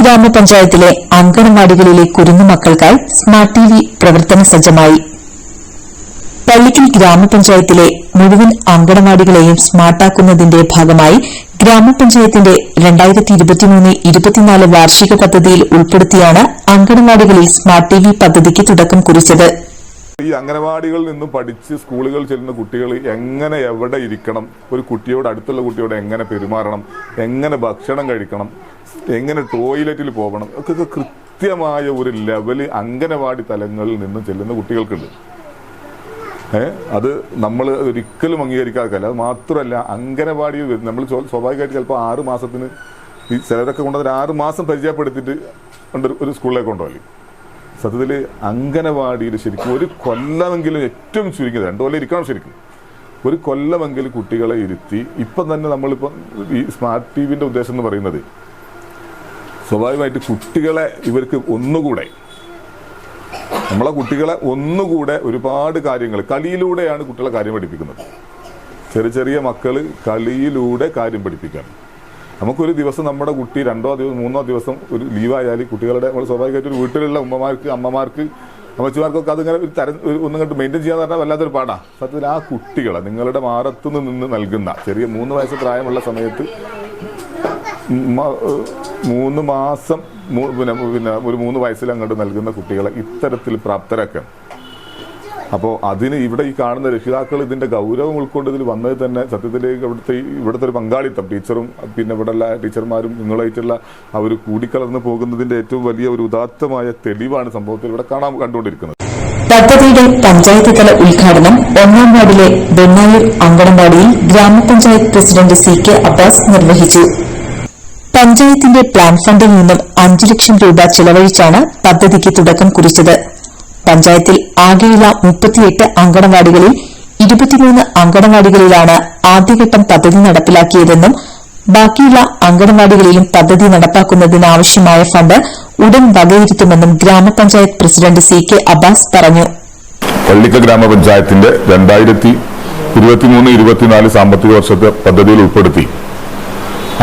ഗ്രാമപഞ്ചായത്തിലെ അങ്കണവാടികളിലെ കുരുന്നു മക്കൾക്കായി സ്മാർട്ട് ടി വി പ്രവർത്തന സജ്ജമായി. പള്ളിക്കൽ ഗ്രാമപഞ്ചായത്തിലെ മുഴുവൻ അങ്കണവാടികളെയും സ്മാർട്ടാക്കുന്നതിന്റെ ഭാഗമായി ഗ്രാമപഞ്ചായത്തിന്റെ രണ്ടായിരത്തി ഇരുപത്തിമൂന്ന് ഇരുപത്തിനാല് വാർഷിക പദ്ധതിയിൽ ഉൾപ്പെടുത്തിയാണ് അങ്കണവാടികളിൽ സ്മാർട്ട് ടി വി പദ്ധതിക്ക് തുടക്കം കുറിച്ചത്. ഈ അംഗനവാടികളിൽ നിന്ന് പഠിച്ച് സ്കൂളുകളിൽ ചെല്ലുന്ന കുട്ടികൾ എങ്ങനെ എവിടെ ഇരിക്കണം? ഒരു കുട്ടിയോട് അടുത്തുള്ള കുട്ടിയോട് എങ്ങനെ പെരുമാറണം? എങ്ങനെ ഭക്ഷണം കഴിക്കണം? എങ്ങനെ ടോയ്ലറ്റിൽ പോകണം ഒക്കെ കൃത്യമായ ഒരു ലെവൽ അംഗനവാടി തലങ്ങളിൽ നിന്ന് ചെല്ലുന്ന കുട്ടികൾക്കുണ്ട്. അത് നമ്മൾ ഒരിക്കലും അംഗീകരിക്കാറില്ല അത് മാത്രമല്ല അംഗനവാടി നമ്മൾ സ്വാഭാവികമായിട്ട് ചിലപ്പോൾ ആറ് മാസത്തിന് ചിലരൊക്കെ കൊണ്ടുവന്നിട്ട് ആറ് മാസം പരിചയപ്പെടുത്തിയിട്ട് ഒരു സ്കൂളിലേക്ക് കൊണ്ടുപോകൽ. സത്യത്തിൽ അംഗനവാടിയിൽ ശരിക്കും ഒരു കൊല്ലമെങ്കിലും ഏറ്റവും ചുരുങ്ങിയത് രണ്ടു കൊല്ലം ഇരിക്കണം ശരിക്കും. ഒരു കൊല്ലമെങ്കിലും കുട്ടികളെ ഇരുത്തി ഇപ്പം തന്നെ നമ്മളിപ്പം ഈ സ്മാർട്ട് ടി വിന്റെ ഉദ്ദേശം എന്ന് പറയുന്നത് സ്വാഭാവികമായിട്ട് കുട്ടികളെ ഇവർക്ക് ഒന്നുകൂടെ നമ്മളെ കുട്ടികളെ ഒന്നുകൂടെ ഒരുപാട് കാര്യങ്ങൾ കളിയിലൂടെയാണ് കുട്ടികളെ കാര്യം പഠിപ്പിക്കുന്നത്. ചെറിയ ചെറിയ മക്കൾ കളിയിലൂടെ കാര്യം പഠിപ്പിക്കാൻ നമുക്കൊരു ദിവസം നമ്മുടെ കുട്ടി രണ്ടോ ദിവസം മൂന്നോ ദിവസം ഒരു ലീവായാൽ കുട്ടികളുടെ നമ്മൾ സ്വാഭാവികമായിട്ട് ഒരു വീട്ടിലുള്ള ഉമ്മമാർക്ക് അമ്മമാർക്ക് അമ്മച്ചിമാർക്കൊക്കെ അതിങ്ങനെ ഒരു തരം ഒന്നും കണ്ട് മെയിന്റെയിൻ ചെയ്യാന്ന് പറഞ്ഞാൽ വല്ലാത്തൊരു പാടാണ് സത്യത്തിൽ ആ കുട്ടികളെ നിങ്ങളുടെ മാറത്തു നിന്ന് നൽകുന്ന ചെറിയ മൂന്ന് വയസ്സ് പ്രായമുള്ള സമയത്ത് മൂന്ന് മാസം പിന്നെ പിന്നെ ഒരു മൂന്ന് വയസ്സിൽ അങ്ങോട്ട് നൽകുന്ന കുട്ടികളെ ഇത്തരത്തിൽ പ്രാപ്തരാക്കാൻ അപ്പോൾ അതിന് ഇവിടെ ഈ കാണുന്ന രക്ഷിതാക്കൾ ഇതിന്റെ ഗൗരവം ഉൾക്കൊണ്ട് ഇതിൽ വന്നത് തന്നെ സത്യത്തിലേക്ക് ഇവിടുത്തെ ഇവിടുത്തെ ഒരു പങ്കാളിത്തം. ടീച്ചറും പിന്നെ ഇവിടെയുള്ള ടീച്ചർമാരും നിങ്ങളായിട്ടുള്ള ഒരു കൂടിക്കലർന്ന് പോകുന്നതിന്റെ ഏറ്റവും വലിയ ഒരു ഉദാത്തമായ തെളിവാണ് സംഭവത്തിൽ ഇവിടെ കാണാൻ കണ്ടുകൊണ്ടിരിക്കുന്നത്. പദ്ധതിയുടെ പഞ്ചായത്ത് തല ഉദ്ഘാടനം ഒന്നാം വാർഡിലെ വെണ്ണായൂർ അങ്കണവാടിയിൽ ഗ്രാമപഞ്ചായത്ത് പ്രസിഡന്റ് സി കെ അബ്ബാസ് നിർവഹിച്ചു. പഞ്ചായത്തിന്റെ പ്ലാൻ ഫണ്ടിൽ നിന്നും അഞ്ചു ലക്ഷം രൂപ ചെലവഴിച്ചാണ് പദ്ധതിക്ക് തുടക്കം കുറിച്ചത്. പഞ്ചായത്തിൽ ആകെയുള്ള മുപ്പത്തിയെട്ട് അങ്കണവാടികളിൽ ഇരുപത്തിമൂന്ന് അങ്കണവാടികളിലാണ് ആദ്യഘട്ടം പദ്ധതി നടപ്പിലാക്കിയതെന്നും ബാക്കിയുള്ള അങ്കണവാടികളിലും പദ്ധതി നടപ്പാക്കുന്നതിനാവശ്യമായ ഫണ്ട് ഉടൻ വകയിരുത്തുമെന്നും ഗ്രാമപഞ്ചായത്ത് പ്രസിഡന്റ് സി കെ അബ്ബാസ് പറഞ്ഞു. പള്ളിക്ക ഗ്രാമപഞ്ചായത്തിന്റെ രണ്ടായിരത്തി ഇരുപത്തിമൂന്ന് ഇരുപത്തിനാല് സാമ്പത്തിക വർഷത്തെ പദ്ധതിയിൽ ഉൾപ്പെടുത്തി.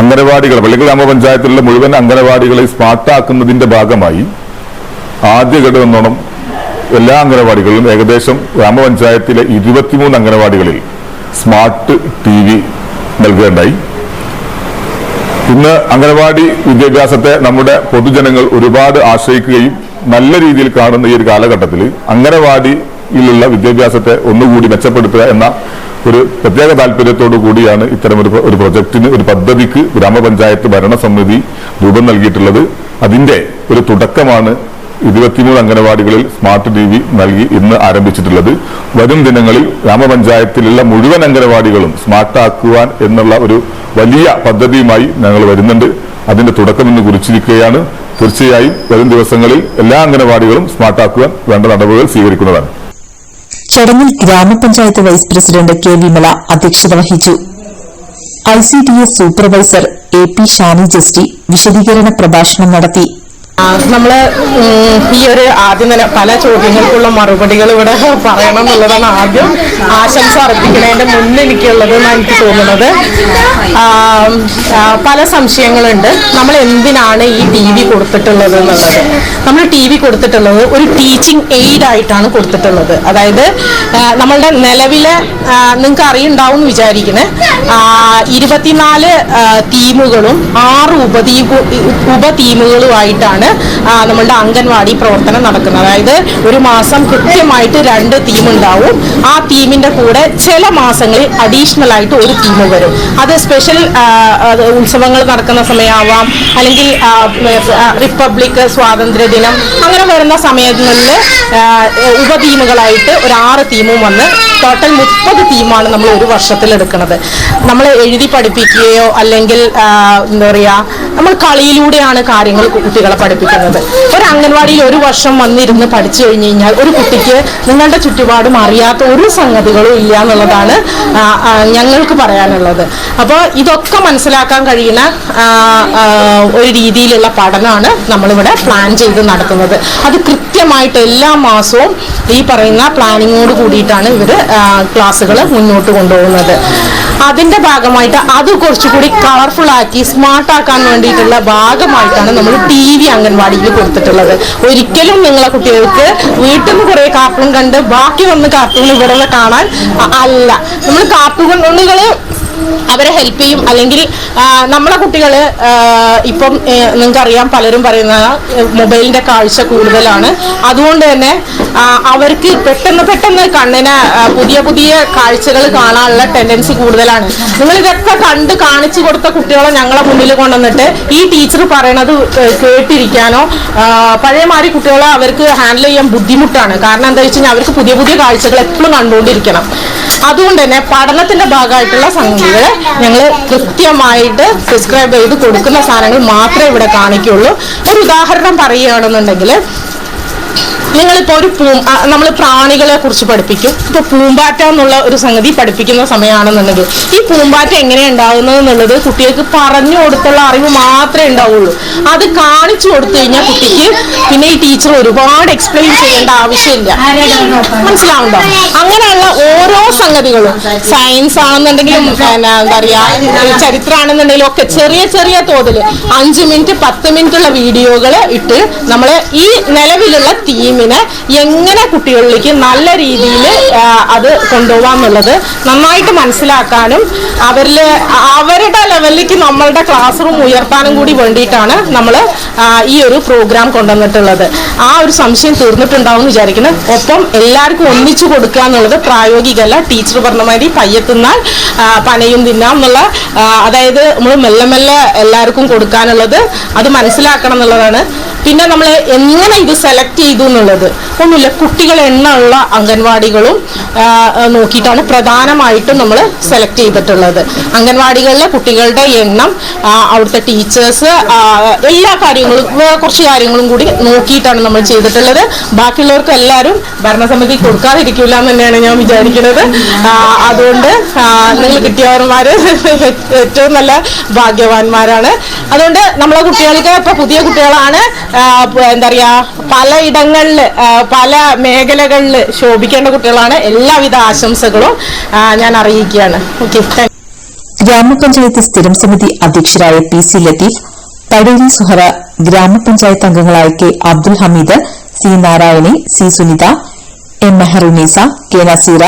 അംഗനവാടികൾ പള്ളിക്ക ഗ്രാമപഞ്ചായത്തിലുള്ള മുഴുവൻ അംഗനവാടികളെ സ്മാർട്ടാക്കുന്നതിന്റെ ഭാഗമായി ആദ്യഘട്ടം എന്നോണം എല്ലാ അംഗനവാടികളിലും ഏകദേശം ഗ്രാമപഞ്ചായത്തിലെ ഇരുപത്തിമൂന്ന് അംഗനവാടികളിൽ സ്മാർട്ട് ടി വി നൽകുകയുണ്ടായി. ഇന്ന് അംഗനവാടി വിദ്യാഭ്യാസത്തെ നമ്മുടെ പൊതുജനങ്ങൾ ഒരുപാട് ആശ്രയിക്കുകയും നല്ല രീതിയിൽ കാണുന്ന ഈ ഒരു കാലഘട്ടത്തിൽ അംഗനവാടിയിലുള്ള വിദ്യാഭ്യാസത്തെ ഒന്നുകൂടി മെച്ചപ്പെടുത്തുക എന്ന ഒരു പ്രത്യേക താല്പര്യത്തോടു കൂടിയാണ് ഇത്തരം ഒരു ഒരു പ്രൊജക്ടിന് ഒരു പദ്ധതിക്ക് ഗ്രാമപഞ്ചായത്ത് ഭരണസമിതി രൂപം നൽകിയിട്ടുള്ളത്. അതിന്റെ ഒരു തുടക്കമാണ് ഇരുപത്തിമൂന്ന് അംഗനവാടികളിൽ സ്മാർട്ട് ടി വി നൽകി ഇന്ന് ആരംഭിച്ചിട്ടുള്ളത്. വരും ദിനങ്ങളിൽ ഗ്രാമപഞ്ചായത്തിലുള്ള മുഴുവൻ അംഗനവാടികളും സ്മാർട്ടാക്കുവാൻ എന്നുള്ള ഒരു വലിയ പദ്ധതിയുമായി ഞങ്ങൾ വരുന്നുണ്ട്. അതിന്റെ തുടക്കം ഇന്ന് കുറിച്ചിരിക്കുകയാണ്. തീർച്ചയായും വരും ദിവസങ്ങളിൽ എല്ലാ അംഗനവാടികളും സ്മാർട്ടാക്കുവാൻ വേണ്ട നടപടികൾ സ്വീകരിക്കുന്നതാണ്. ചടങ്ങിൽ ഗ്രാമപഞ്ചായത്ത് വൈസ് പ്രസിഡന്റ് കെ വിമല അധ്യക്ഷത വഹിച്ചു. I C D S supervisor A P Shani Justy വിശദീകരണ പ്രഭാഷണം നടത്തി. ആ, നമ്മൾ ഈ ഒരു ആദ്യം തന്നെ പല ചോദ്യങ്ങൾക്കുള്ള മറുപടികൾ ഇവിടെ പറയണം എന്നുള്ളതാണ് ആദ്യം ആശംസ അർപ്പിക്കുന്നതിന്റെ മുന്നിൽ എനിക്കുള്ളത് എന്നാണ് എനിക്ക് തോന്നുന്നത്. പല സംശയങ്ങളുണ്ട്. നമ്മൾ എന്തിനാണ് ഈ ടി വി കൊടുത്തിട്ടുള്ളത് എന്നുള്ളത്? നമ്മൾ ടി വി കൊടുത്തിട്ടുള്ളത് ഒരു ടീച്ചിങ് എയ്ഡ് ആയിട്ടാണ് കൊടുത്തിട്ടുള്ളത്. അതായത് നമ്മളുടെ നിലവിലെ നിങ്ങൾക്ക് അറിയുണ്ടാവും എന്ന് വിചാരിക്കുന്നത് ഇരുപത്തിനാല് തീമുകളും ആറ് ഉപതീ ഉപ നമ്മളുടെ അംഗൻവാടി പ്രവർത്തനം നടക്കുന്നത്. അതായത് ഒരു മാസം കൃത്യമായിട്ട് രണ്ട് തീം ഉണ്ടാവും. ആ ടീമിന്റെ കൂടെ ചില മാസങ്ങളിൽ അഡീഷണൽ ആയിട്ട് ഒരു തീം വരും. അത് സ്പെഷ്യൽ ഉത്സവങ്ങൾ നടക്കുന്ന സമയമാവാം. അല്ലെങ്കിൽ റിപ്പബ്ലിക് സ്വാതന്ത്ര്യ ദിനം. അങ്ങനെ വരുന്ന സമയങ്ങളിൽ ഉപ ടീമുകളായിട്ട് ഒരു ആറ് തീമും വന്ന് ടോട്ടൽ മുപ്പത് തീമാണ് നമ്മൾ ഒരു വർഷത്തിൽ എടുക്കുന്നത്. നമ്മൾ എഴുതി പഠിപ്പിക്കുകയോ അല്ലെങ്കിൽ എന്താ പറയുക നമ്മൾ കളിയിലൂടെയാണ് കാര്യങ്ങൾ കുട്ടികളെ പഠിപ്പിക്കുന്നത്. ഒരു അംഗൻവാടിയിൽ ഒരു വർഷം വന്നിരുന്ന് പഠിച്ചു കഴിഞ്ഞ് കഴിഞ്ഞാൽ ഒരു കുട്ടിക്ക് നിങ്ങളുടെ ചുറ്റുപാടും അറിയാത്ത ഒരു സംഗതികളും ഇല്ല എന്നുള്ളതാണ് ഞങ്ങൾക്ക് പറയാനുള്ളത്. അപ്പോൾ ഇതൊക്കെ മനസ്സിലാക്കാൻ കഴിയുന്ന ഒരു രീതിയിലുള്ള പഠനമാണ് നമ്മളിവിടെ പ്ലാൻ ചെയ്ത് നടത്തുന്നത്. അത് കൃത്യമായിട്ട് എല്ലാ മാസവും ഈ പറയുന്ന പ്ലാനിങ്ങോട് കൂടിയിട്ടാണ് ഇവർ ക്ലാസ്സുകൾ മുന്നോട്ട് കൊണ്ടുപോകുന്നത്. അതിന്റെ ഭാഗമായിട്ട് അത് കുറച്ചുകൂടി കളർഫുൾ ആക്കി സ്മാർട്ട് ആക്കാൻ വേണ്ടിയിട്ടുള്ള ഭാഗമായിട്ടാണ് നമ്മൾ ടി വി അംഗൻവാടിയിൽ കൊടുത്തിട്ടുള്ളത്. ഒരിക്കലും നിങ്ങളെ കുട്ടികൾക്ക് വീട്ടിൽ നിന്ന് കുറെ കാർട്ടൂൺ കണ്ട് ബാക്കി വന്ന് കാർട്ടൂൺ ഇവിടെ കാണാൻ അല്ല. നമ്മൾ കാർട്ടൂണുകൾ അവരെ ഹെൽപ്പ് ചെയ്യും. അല്ലെങ്കിൽ നമ്മളെ കുട്ടികൾ ഇപ്പം നിങ്ങൾക്കറിയാം പലരും പറയുന്ന മൊബൈലിന്റെ കാഴ്ച കൂടുതലാണ്. അതുകൊണ്ട് തന്നെ അവർക്ക് പെട്ടെന്ന് പെട്ടെന്ന് കണ്ണിന് പുതിയ പുതിയ കാഴ്ചകൾ കാണാനുള്ള ടെൻഡൻസി കൂടുതലാണ്. നിങ്ങൾ ഇതൊക്കെ കണ്ട് കാണിച്ചു കൊടുത്ത കുട്ടികളെ ഞങ്ങളെ മുന്നിൽ കൊണ്ടുവന്നിട്ട് ഈ ടീച്ചർ പറയണത് കേട്ടിരിക്കാനോ പഴയമാരി കുട്ടികളെ അവർക്ക് ഹാൻഡിൽ ചെയ്യാൻ ബുദ്ധിമുട്ടാണ്. കാരണം എന്താ വെച്ച് അവർക്ക് പുതിയ പുതിയ കാഴ്ചകൾ എപ്പോഴും കണ്ടുകൊണ്ടിരിക്കണം. അതുകൊണ്ട് തന്നെ പഠനത്തിന്റെ ഭാഗമായിട്ടുള്ള സംഗതികൾ ഞങ്ങൾ കൃത്യമായിട്ട് സബ്സ്ക്രൈബ് ചെയ്ത് കൊടുക്കുന്ന സാധനങ്ങൾ മാത്രമേ ഇവിടെ കാണിക്കുള്ളൂ. ഒരു ഉദാഹരണം പറയുകയാണെന്നുണ്ടെങ്കിൽ നിങ്ങളിപ്പോൾ ഒരു പൂ നമ്മൾ പ്രാണികളെ കുറിച്ച് പഠിപ്പിക്കും. ഇപ്പോൾ പൂമ്പാറ്റ എന്നുള്ള ഒരു സംഗതി പഠിപ്പിക്കുന്ന സമയമാണെന്നുണ്ടെങ്കിൽ ഈ പൂമ്പാറ്റ എങ്ങനെയാണ് ഉണ്ടാകുന്നത് എന്നുള്ളത് കുട്ടികൾക്ക് പറഞ്ഞു കൊടുത്തുള്ള അറിവ് മാത്രമേ ഉണ്ടാവുള്ളൂ. അത് കാണിച്ചു കൊടുത്തു കഴിഞ്ഞാൽ കുട്ടിക്ക് പിന്നെ ഈ ടീച്ചർ ഒരുപാട് എക്സ്പ്ലെയിൻ ചെയ്യേണ്ട ആവശ്യമില്ല. മനസ്സിലാവുണ്ടോ? അങ്ങനെയുള്ള ഓരോ സംഗതികളും സയൻസ് ആണെന്നുണ്ടെങ്കിലും എന്താ പറയാ ചരിത്രമാണെന്നുണ്ടെങ്കിലും ഒക്കെ ചെറിയ ചെറിയ തോതിൽ അഞ്ച് മിനിറ്റ് പത്ത് മിനിറ്റ് ഉള്ള വീഡിയോകൾ ഇട്ട് നമ്മൾ ഈ നിലവിലുള്ള തീമിനെ എങ്ങനെ കുട്ടികളിലേക്ക് നല്ല രീതിയിൽ അത് കൊണ്ടുപോകാന്നുള്ളത് നന്നായിട്ട് മനസ്സിലാക്കാനും അവരിൽ അവരുടെ ലെവലിലേക്ക് നമ്മളുടെ ക്ലാസ് റൂം ഉയർത്താനും കൂടി വേണ്ടിയിട്ടാണ് നമ്മൾ ഈ ഒരു പ്രോഗ്രാം കൊണ്ടുവന്നിട്ടുള്ളത്. ആ ഒരു സംശയം തീർന്നിട്ടുണ്ടാവും എന്ന് വിചാരിക്കുന്നു. ഒപ്പം എല്ലാവർക്കും ഒന്നിച്ചു കൊടുക്കുക എന്നുള്ളത് പ്രായോഗികമല്ല. ടീച്ചർ പറഞ്ഞ മാതിരി പയ്യത്തുന്നാൽ പനയും തിന്നാം എന്നുള്ള അതായത് നമ്മൾ മെല്ലെ മെല്ലെ എല്ലാവർക്കും കൊടുക്കാനുള്ളത് അത് മനസ്സിലാക്കണം എന്നുള്ളതാണ്. പിന്നെ നമ്മൾ എങ്ങനെ ഇത് സെലക്ട് ചെയ്തു എന്നുള്ളത്. ഒന്നുമില്ല കുട്ടികൾ എണ്ണമുള്ള അംഗൻവാടികളും നോക്കിയിട്ടാണ് പ്രധാനമായിട്ടും നമ്മൾ സെലക്ട് ചെയ്തിട്ടുള്ളത്. അംഗൻവാടികളിലെ കുട്ടികളുടെ എണ്ണം അവിടുത്തെ ടീച്ചേഴ്സ് എല്ലാ കാര്യങ്ങളും കുറച്ച് കാര്യങ്ങളും കൂടി നോക്കിയിട്ടാണ് നമ്മൾ ചെയ്തിട്ടുള്ളത്. ബാക്കിയുള്ളവർക്ക് എല്ലാവരും ഭരണസമിതി കൊടുക്കാതിരിക്കില്ല എന്ന് തന്നെയാണ് ഞാൻ വിചാരിക്കുന്നത്. അതുകൊണ്ട് നിങ്ങൾ കിട്ടിയവന്മാർ ഏറ്റവും നല്ല ഭാഗ്യവാന്മാരാണ്. അതുകൊണ്ട് നമ്മളെ കുട്ടികൾക്ക് ഇപ്പൊ പുതിയ കുട്ടികളാണ് എന്താ പറയാ പലയിടങ്ങളിൽ പല മേഖലകളിൽ ശോഭിക്കേണ്ട കുട്ടികളാണ്. എല്ലാവിധ ആശംസകളും ഞാൻ അറിയിക്കുകയാണ്. ഗ്രാമപഞ്ചായത്ത് സ്ഥിരം സമിതി അധ്യക്ഷരായ പി സി ലത്തീഫ് തടേരി സുഹറ ഗ്രാമപഞ്ചായത്ത് അംഗങ്ങളായ K Abdul Hameed C Narayani C Sunitha M Meharunnisa K Naseera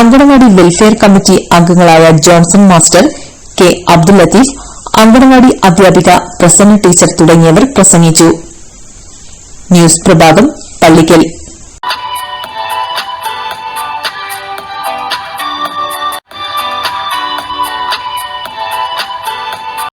anganwadi welfare committee അംഗങ്ങളായ Johnson master K Abdul Latheef anganwadi അധ്യാപിക പ്രസന്ന ടീച്ചർ തുടങ്ങിയവർ പ്രസംഗിച്ചു. ന്യൂസ് പ്രഭാതം പള്ളിക്കൽ